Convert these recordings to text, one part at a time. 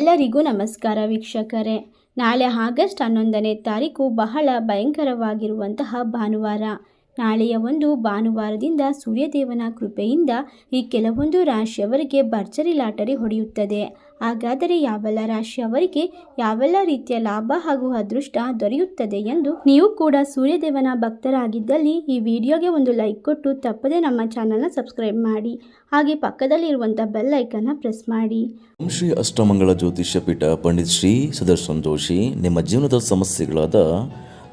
ಎಲ್ಲರಿಗೂ ನಮಸ್ಕಾರ ವೀಕ್ಷಕರೇ. ನಾಳೆ ಆಗಸ್ಟ್ ಹನ್ನೊಂದನೇ ತಾರೀಕು ಬಹಳ ಭಯಂಕರವಾಗಿರುವಂತಹ ಭಾನುವಾರ. ನಾಳೆಯ ಒಂದು ಭಾನುವಾರದಿಂದ ಸೂರ್ಯದೇವನ ಕೃಪೆಯಿಂದ ಈ ಕೆಲವೊಂದು ರಾಶಿಯವರಿಗೆ ಭರ್ಜರಿ ಲಾಟರಿ ಹೊಡೆಯುತ್ತದೆ. ಹಾಗಾದರೆ ಯಾವೆಲ್ಲ ರಾಶಿಯವರಿಗೆ ಯಾವೆಲ್ಲ ರೀತಿಯ ಲಾಭ ಹಾಗೂ ಅದೃಷ್ಟ ದೊರೆಯುತ್ತದೆ ಎಂದು ನೀವು ಕೂಡ ಸೂರ್ಯದೇವನ ಭಕ್ತರಾಗಿದ್ದಲ್ಲಿ ಈ ವಿಡಿಯೋಗೆ ಒಂದು ಲೈಕ್ ಕೊಟ್ಟು ತಪ್ಪದೆ ನಮ್ಮ ಚಾನಲ್ನ ಸಬ್ಸ್ಕ್ರೈಬ್ ಮಾಡಿ. ಹಾಗೆ ಪಕ್ಕದಲ್ಲಿರುವಂಥ ಬೆಲ್ ಐಕನ್ನ ಪ್ರೆಸ್ ಮಾಡಿ. ಶ್ರೀ ಅಷ್ಟಮಂಗಳ ಜ್ಯೋತಿಷ್ಯ ಪೀಠ ಪಂಡಿತ್ ಶ್ರೀ ಸುದರ್ಶನ್ ಜೋಶಿ, ನಿಮ್ಮ ಜೀವನದ ಸಮಸ್ಯೆಗಳಾದ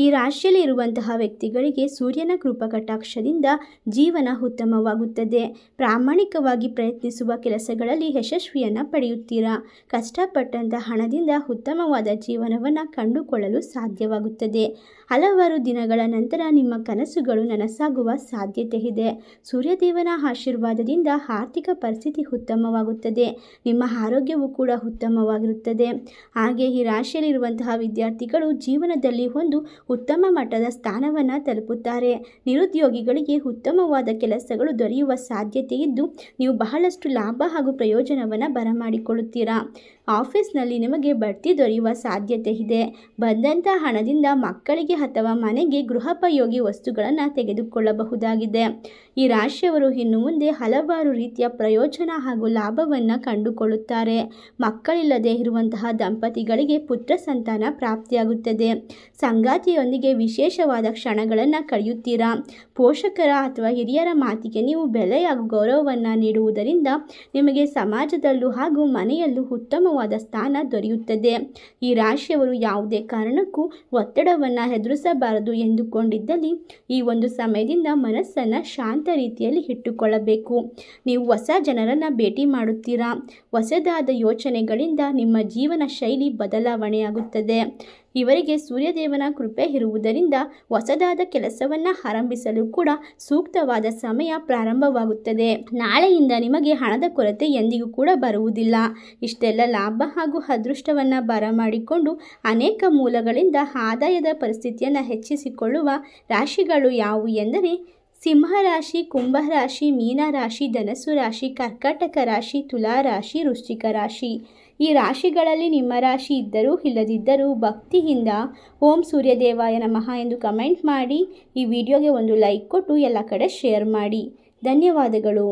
ಈ ರಾಶಿಯಲ್ಲಿ ಇರುವಂತಹ ವ್ಯಕ್ತಿಗಳಿಗೆ ಸೂರ್ಯನ ಕೃಪಕಟಾಕ್ಷದಿಂದ ಜೀವನ ಉತ್ತಮವಾಗುತ್ತದೆ. ಪ್ರಾಮಾಣಿಕವಾಗಿ ಪ್ರಯತ್ನಿಸುವ ಕೆಲಸಗಳಲ್ಲಿ ಯಶಸ್ವಿಯನ್ನು ಪಡೆಯುತ್ತೀರಾ? ಕಷ್ಟಪಟ್ಟಂಥ ಹಣದಿಂದ ಉತ್ತಮವಾದ ಜೀವನವನ್ನು ಕಂಡುಕೊಳ್ಳಲು ಸಾಧ್ಯವಾಗುತ್ತದೆ. ಹಲವಾರು ದಿನಗಳ ನಂತರ ನಿಮ್ಮ ಕನಸುಗಳು ನನಸಾಗುವ ಸಾಧ್ಯತೆ ಇದೆ. ಸೂರ್ಯದೇವನ ಆಶೀರ್ವಾದದಿಂದ ಆರ್ಥಿಕ ಪರಿಸ್ಥಿತಿ ಉತ್ತಮವಾಗುತ್ತದೆ. ನಿಮ್ಮ ಆರೋಗ್ಯವು ಕೂಡ ಉತ್ತಮವಾಗಿರುತ್ತದೆ. ಹಾಗೆ ಈ ರಾಶಿಯಲ್ಲಿರುವಂತಹ ವಿದ್ಯಾರ್ಥಿಗಳು ಜೀವನದಲ್ಲಿ ಒಂದು ಉತ್ತಮ ಮಟ್ಟದ ಸ್ಥಾನವನ್ನು ತಲುಪುತ್ತಾರೆ. ನಿರುದ್ಯೋಗಿಗಳಿಗೆ ಉತ್ತಮವಾದ ಕೆಲಸಗಳು ದೊರೆಯುವ ಸಾಧ್ಯತೆ ಇದ್ದು, ನೀವು ಬಹಳಷ್ಟು ಲಾಭ ಹಾಗೂ ಪ್ರಯೋಜನವನ್ನು ಬರಮಾಡಿಕೊಳ್ಳುತ್ತೀರಾ? ಆಫೀಸ್ನಲ್ಲಿ ನಿಮಗೆ ಬಡ್ತಿ ದೊರೆಯುವ ಸಾಧ್ಯತೆ ಇದೆ. ಬಂದಂಥ ಹಣದಿಂದ ಮಕ್ಕಳಿಗೆ ಅಥವಾ ಮನೆಗೆ ಗೃಹೋಪಯೋಗಿ ವಸ್ತುಗಳನ್ನು ತೆಗೆದುಕೊಳ್ಳಬಹುದಾಗಿದೆ. ಈ ರಾಶಿಯವರು ಇನ್ನು ಮುಂದೆ ಹಲವಾರು ರೀತಿಯ ಪ್ರಯೋಜನ ಹಾಗೂ ಲಾಭವನ್ನು ಕಂಡುಕೊಳ್ಳುತ್ತಾರೆ. ಮಕ್ಕಳಿಲ್ಲದೆ ಇರುವಂತಹ ದಂಪತಿಗಳಿಗೆ ಪುತ್ರ ಸಂತಾನ ಪ್ರಾಪ್ತಿಯಾಗುತ್ತದೆ. ಸಂಗಾತಿಯೊಂದಿಗೆ ವಿಶೇಷವಾದ ಕ್ಷಣಗಳನ್ನು ಕಳೆಯುತ್ತೀರಾ? ಪೋಷಕರ ಅಥವಾ ಹಿರಿಯರ ಮಾತಿಗೆ ನೀವು ಬೆಲೆ ಹಾಗೂ ಗೌರವವನ್ನು ನೀಡುವುದರಿಂದ ನಿಮಗೆ ಸಮಾಜದಲ್ಲೂ ಹಾಗೂ ಮನೆಯಲ್ಲೂ ಉತ್ತಮವಾದ ಸ್ಥಾನ ದೊರೆಯುತ್ತದೆ. ಈ ರಾಶಿಯವರು ಯಾವುದೇ ಕಾರಣಕ್ಕೂ ಒತ್ತಡವನ್ನು ಎದುರಿಸಬಾರದು ಎಂದುಕೊಂಡಿದ್ದಲ್ಲಿ ಈ ಒಂದು ಸಮಯದಿಂದ ಮನಸ್ಸನ್ನು ಶಾಂತ ರೀತಿಯಲ್ಲಿ ಇಟ್ಟುಕೊಳ್ಳಬೇಕು. ನೀವು ಹೊಸ ಜನರನ್ನು ಭೇಟಿ ಮಾಡುತ್ತೀರಾ? ಹೊಸದಾದ ಯೋಚನೆಗಳಿಂದ ನಿಮ್ಮ ಜೀವನ ಶೈಲಿ ಬದಲಾವಣೆಯಾಗುತ್ತದೆ. ಇವರಿಗೆ ಸೂರ್ಯದೇವನ ಕೃಪೆ ಇರುವುದರಿಂದ ಹೊಸದಾದ ಕೆಲಸವನ್ನು ಆರಂಭಿಸಲು ಕೂಡ ಸೂಕ್ತವಾದ ಸಮಯ ಪ್ರಾರಂಭವಾಗುತ್ತದೆ. ನಾಳೆಯಿಂದ ನಿಮಗೆ ಹಣದ ಕೊರತೆ ಎಂದಿಗೂ ಕೂಡ ಬರುವುದಿಲ್ಲ. ಇಷ್ಟೆಲ್ಲ ಲಾಭ ಹಾಗೂ ಅದೃಷ್ಟವನ್ನು ಬರಮಾಡಿಕೊಂಡು ಅನೇಕ ಮೂಲಗಳಿಂದ ಆದಾಯದ ಪರಿಸ್ಥಿತಿಯನ್ನು ಹೆಚ್ಚಿಸಿಕೊಳ್ಳುವ ರಾಶಿಗಳು ಯಾವುವು ಎಂದರೆ ಸಿಂಹರಾಶಿ, ಕುಂಭರಾಶಿ, ಮೀನರಾಶಿ, ಧನಸ್ಸು ರಾಶಿ, ಕರ್ಕಾಟಕ ರಾಶಿ ತುಲಾ ರಾಶಿ ವೃಶ್ಚಿಕ ರಾಶಿ. ಈ ರಾಶಿಗಳಲ್ಲಿ ನಿಮ್ಮ ರಾಶಿ ಇದ್ದರೂ ಇಲ್ಲದಿದ್ದರೂ ಭಕ್ತಿಯಿಂದ ಓಂ ಸೂರ್ಯದೇವಾಯ ನಮಃ ಎಂದು ಕಮೆಂಟ್ ಮಾಡಿ ಈ ವಿಡಿಯೋಗೆ ಒಂದು ಲೈಕ್ ಕೊಟ್ಟು ಎಲ್ಲ ಕಡೆ ಶೇರ್ ಮಾಡಿ. ಧನ್ಯವಾದಗಳು.